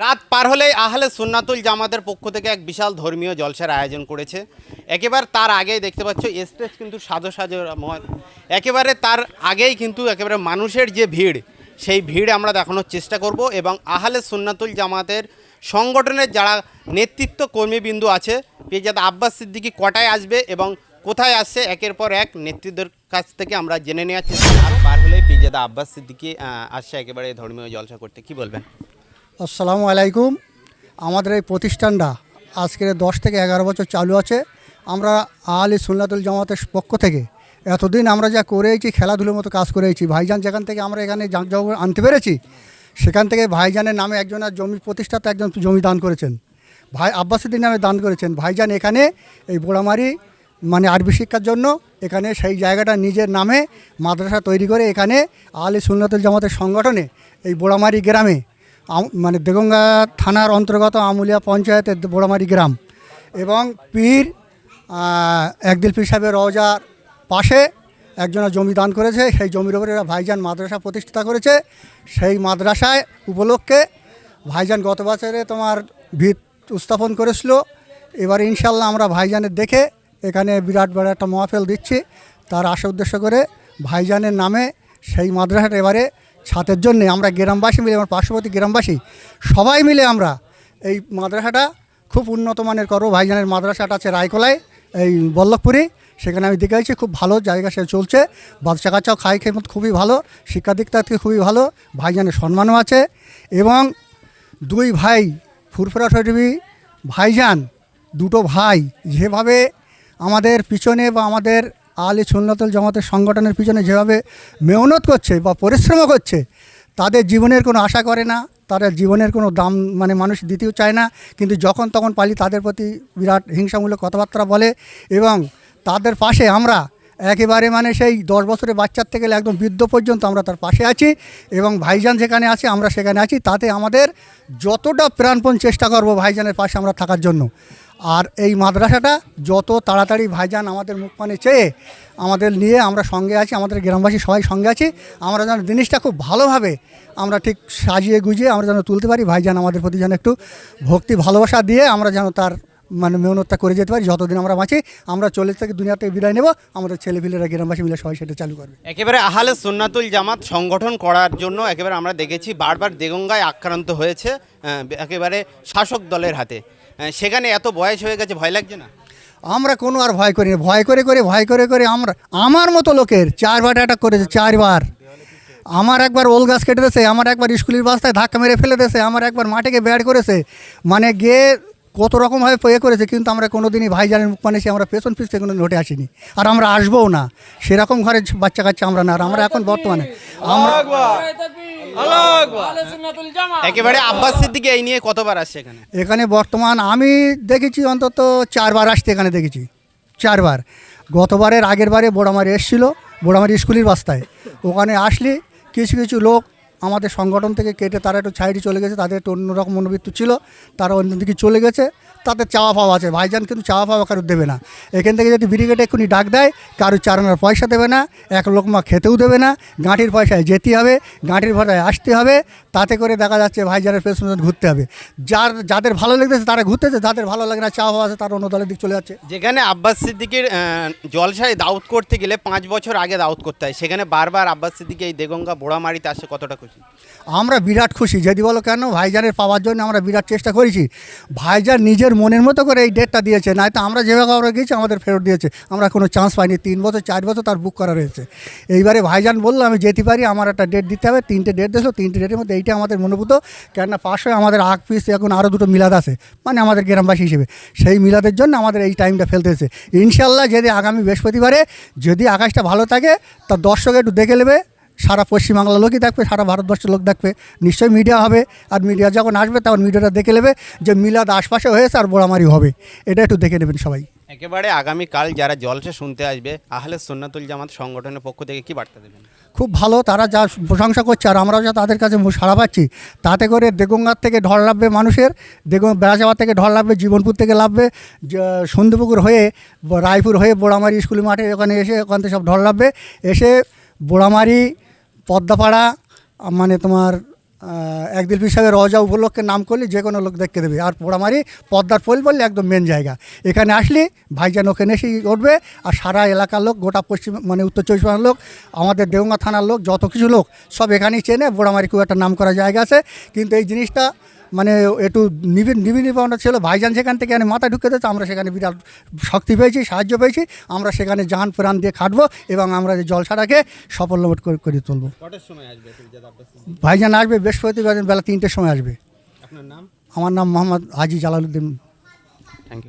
রাত পার হলেই আহলে সুন্নাতুল জামাতের পক্ষ থেকে এক বিশাল ধর্মীয় জলসার আয়োজন করেছে। একেবারে তার আগেই দেখতে পাচ্ছ, স্টেজ কিন্তু সাজো সাজো। একেবারে তার আগেই কিন্তু একেবারে মানুষের যে ভিড়, সেই ভিড় আমরা দেখানোর চেষ্টা করব এবং আহলে সুন্নাতুল জামাতের সংগঠনের যারা নেতৃত্ব কর্মীবিন্দু আছে পেজাদ আব্বাস সিদ্দিকি কটায় আসবে এবং কোথায় আসছে, একের পর এক নেতৃত্বের কাছ থেকে আমরা জেনে নেওয়ার চেষ্টা পার হলেই পেজাদা আব্বাস সিদ্দিকি আসছে একেবারে ধর্মীয় জলসা করতে। কি বলবেন? আসসালামু আলাইকুম। আমাদের এই প্রতিষ্ঠানটা আজকের দশ থেকে এগারো বছর চালু আছে। আমরা আলী সুন্নাতুল জামাতের পক্ষ থেকে এতদিন আমরা যা করেছি, খেলাধুলোর মতো কাজ করেছি, ভাইজান যেখান থেকে আমরা এখানে জাঁকজমক আনতে পেরেছি, সেখান থেকে ভাইজানের নামে একজনের জমি প্রতিষ্ঠাতা একজন জমি দান করেছেন। ভাই আব্বাসুদ্দিন নামে দান করেছেন। ভাইজান এখানে এই বোড়ামারি মানে আরবি শিক্ষার জন্য এখানে সেই জায়গাটা নিজের নামে মাদ্রাসা তৈরি করে এখানে আলী সুন্নাতুল জামাতের সংগঠনে এই বোড়ামারি গ্রামে মানে দেগঙ্গা থানার অন্তর্গত আমুলিয়া পঞ্চায়েতের বোড়ামারি গ্রাম এবং পীর একদিল পীর সাহেবের রওজার পাশে একজনের জমি দান করেছে। সেই জমির ওপরে ভাইজান মাদ্রাসা প্রতিষ্ঠা করেছে। সেই মাদ্রাসায় উপলক্ষে ভাইজান গত বছরে তোমার ভিত স্থাপন করেছিল। এবার ইনশাল্লাহ আমরা ভাইজানের দেখে এখানে বিরাট বড় একটা মহাফেল দিচ্ছি। তার আশা উদ্দেশ্য করে ভাইজানের নামে সেই মাদ্রাসাটা এবারে ছাতের জন্য আমরা গ্রামবাসী মিলে, আমার পার্শ্ববর্তী গ্রামবাসী, সবাই মিলে আমরা এই মাদ্রাসাটা, খুব উন্নত মানের করব ভাইজানের মাদ্রাসাটা আছে রায়কোলায়, এই বল্লভপুরে, সেখানে আমি দেখেছি খুব ভালো জায়গা সে চলছে বাচ্চা কাচ্চাও খাই খেয়ে খুবই ভালো, শিক্ষা দিক থেকে খুবই ভালো, ভাইজানের সম্মানও আছে এবং দুই ভাই, ফুরফুরা শরীফি ভাইজান, দুটো ভাই, যেভাবে আমাদের পিছনে বা আমাদের আলী সুন্নতুল জামাতের সংগঠনের পিছনে যেভাবে মেহনত করছে বা পরিশ্রম করছে, তাদের জীবনের কোনো আশা করে না, তাদের জীবনের কোনো দাম মানে মানুষ দিতেও চায় না, কিন্তু যখন তখন পালি তাদের প্রতি বিরাট হিংসামূলক কথাবার্তা বলে এবং তাদের পাশে আমরা একেবারে মানে সেই দশ বছরের বাচ্চার থেকে একদম বৃদ্ধ পর্যন্ত আমরা তার পাশে আছি এবং ভাইজান যেখানে আছে আমরা সেখানে আছি, তাতে আমাদের যতটা প্রাণপণ চেষ্টা করব ভাইজানের পাশে আমরা থাকার জন্য। আর এই মাদ্রাসাটা যত তাড়াতাড়ি ভাইজান আমাদের মুখ পানে চেয়ে আমাদের নিয়ে আমরা সঙ্গে আছি, আমাদের গ্রামবাসী সবাই সঙ্গে আছি, আমরা যেন জিনিসটা খুব ভালোভাবে আমরা ঠিক সাজিয়ে গুজিয়ে আমরা যেন তুলতে পারি, ভাইজান আমাদের প্রতি যেন একটু ভক্তি, ভালোবাসা দিয়ে আমরা যেন তার মানে মেহনতটা করে যেতে পারি, যতদিন আমরা বাঁচি, আমরা চলে থেকে দুনিয়া থেকে বিদায় নেব, আমাদের ছেলেপিলেরা, গ্রামবাসী মিলে সবাই সেটা চালু করবে। একেবারে আহলে সুন্নাতুল জামাত সংগঠন করার জন্য একেবারে আমরা দেখেছি বারবার দেগঙ্গায় আক্রান্ত হয়েছে একেবারে শাসক দলের হাতে। সেখানে এত বয়স হয়ে গেছে ভয় লাগছে না? আমরা কোনো আর ভয় করি না। ভয় করে করে ভয় করে করে আমরা আমার মতো লোকের চারবার অ্যাটাক করেছে চারবার। আমার একবার ওল গাছ কেটে দিয়েছে আমার একবার স্কুলের রাস্তায় ধাক্কা মেরে ফেলে দিয়েছে আমার একবার মাঠেকে ব্যাট করেছে। মানে গিয়ে কত রকমভাবে পয়ে করেছে কিন্তু আমরা কোনো দিনই ভাইজানের মুখ এসে আমরা পেছন পিছতে কোনো নোটে আসিনি। আর আমরা আসবোও না। সেরকম ঘরে বাচ্চা কাচ্চা আমরা না আর আমরা এখন বর্তমানে। আমরা একেবারে আব্বাস সিদ্দিকি এই নিয়ে কতবার আসছে এখানে? এখানে বর্তমান আমি দেখেছি অন্তত চারবার আসতে এখানে দেখেছি। চারবার। গতবারের আগের বারে বোড়ামারি এসছিল বোড়ামারি স্কুলের রাস্তায়। ওখানে আসলে কিছু কিছু লোক আমাদের সংগঠন থেকে কেটে তারা একটু সাইডে চলে গেছে, তাদের একটু অন্যরকম মনোবৃত্তি ছিল, তারা অন্যদিকে চলে গেছে তাদের চাওয়া পাওয়া আছে। ভাইজান কিন্তু চাওয়া পাওয়া কারোর দেবে না। এখান থেকে যদি ব্রিগেডে এক্ষুনি ডাক দেয় কারোর চারানোর পয়সা দেবে না, এক লোকমা খেতেও দেবে না, গাঁটির পয়সায় যেতে হবে, গাঁটির ভাড়ায় আসতে হবে, তাতে করে দেখা যাচ্ছে ভাইজানের পেছনে ঘুরতে হবে। যার, যাদের ভালো লেগেছে তারা ঘুরতেছে, যাদের ভালো লাগে না, চাওয়া পাওয়া আছে, তারা অন্য দলের দিক চলে যাচ্ছে। যেখানে আব্বাস সিদ্দিকির জলসায় দাউদ করতে গেলে পাঁচ বছর আগে দাউদ করতে হয়, সেখানে বারবার আব্বাস সিদ্দিকি এই দেগঙ্গা বোড়ামারিতে আসে কতটা খুশি। আমরা বিরাট খুশি। যদি বলো কেন? ভাইজানের পাওয়ার জন্য আমরা বিরাট চেষ্টা করেছি। ভাইজান নিজের মনের মতো করে এই ডেটটা দিয়েছে নয়তো আমরা যেভাবে আমরা গিয়েছি, আমাদের ফেরত দিয়েছে। আমরা কোনো চান্স পাইনি। তিন বছর, চার বছর তার বুক করা রয়েছে। এইবারে ভাইজান বলল, আমি যেতে পারি, আমার একটা ডেট দিতে হবে। তিনটে ডেট দিয়েছিল, তিনটে ডেটের মধ্যে এইটা আমাদের মনোভূত। কেননা পাশে আমাদের আগ পিস এখন আরও দুটো মিলাদ আছে মানে আমাদের গ্রামবাসী হিসেবে। সেই মিলাদের জন্য আমাদের এই টাইমটা ফেলতে ফেলতেছে ইনশাল্লাহ যদি আগামী বৃহস্পতিবারে যদি আকাশটা ভালো থাকে, তা দর্শক একটু দেখে নেবে। সারা পশ্চিমবাংলার লোকই দেখবে সারা ভারতবর্ষের লোক দেখবে। নিশ্চয়ই মিডিয়া হবে আর মিডিয়া যখন আসবে তখন মিডিয়াটা দেখে নেবে যে মিলাদ আশপাশে হয়েছে আর বোড়ামারি হবে। এটা একটু দেখে নেবেন সবাই। একেবারে আগামীকাল যারা জলসা শুনতে আসবে আহলে সুন্নাতুল জামাত সংগঠনের পক্ষ থেকে কি বার্তা দেবেন? খুব ভালো তারা যা প্রশংসা করছে আর আমরাও যা তাদের কাছে সাড়া পাচ্ছি তাতে করে দেগঙ্গার থেকে ঢল লাভবে মানুষের দেগং বেড়াচাবার থেকে ঢল লাভবে জীবনপুর থেকে লাভবে সন্ধ্যপুকুর হয়ে রায়পুর হয়ে বোড়ামারি স্কুল মাঠে ওখানে এসে ওখান থেকে সব ঢল লাভবে এসে বোড়ামারি পদ্মাপাড়া মানে তোমার একদিল হিসাবে রজা উপলক্ষে নাম করলে যে কোনো লোক দেখতে দেবে। আর পোড়ামারি পদ্মার পোল বললে একদম মেন জায়গা। এখানে আসলে ভাইজান ওখানে এসে উঠবে আর সারা এলাকার লোক, গোটা পশ্চিম মানে উত্তর চব্বিশ পরগনার লোক, আমাদের দেওঙ্গা থানার লোক, যত কিছু লোক, সব এখানেই চেনে। পোড়ামারি খুব একটা নাম করা জায়গা আছে। কিন্তু এই জিনিসটা মানে একটু নিবি নিবিড় নিবিড় ছিল ভাইজান সেখান থেকে আমি মাথা ঢুকে দিচ্ছে আমরা সেখানে বিরাট শক্তি পেয়েছি সাহায্য পেয়েছি আমরা সেখানে জাহান প্রাণ দিয়ে খাটবো এবং আমরা এই জলসাটাকে সফল করে করে তুলবো। ভাইজান আসবে বৃহস্পতিবার বেলা তিনটের সময় আসবে। আমার নাম মোহাম্মদ হাজি জালালউদ্দিন।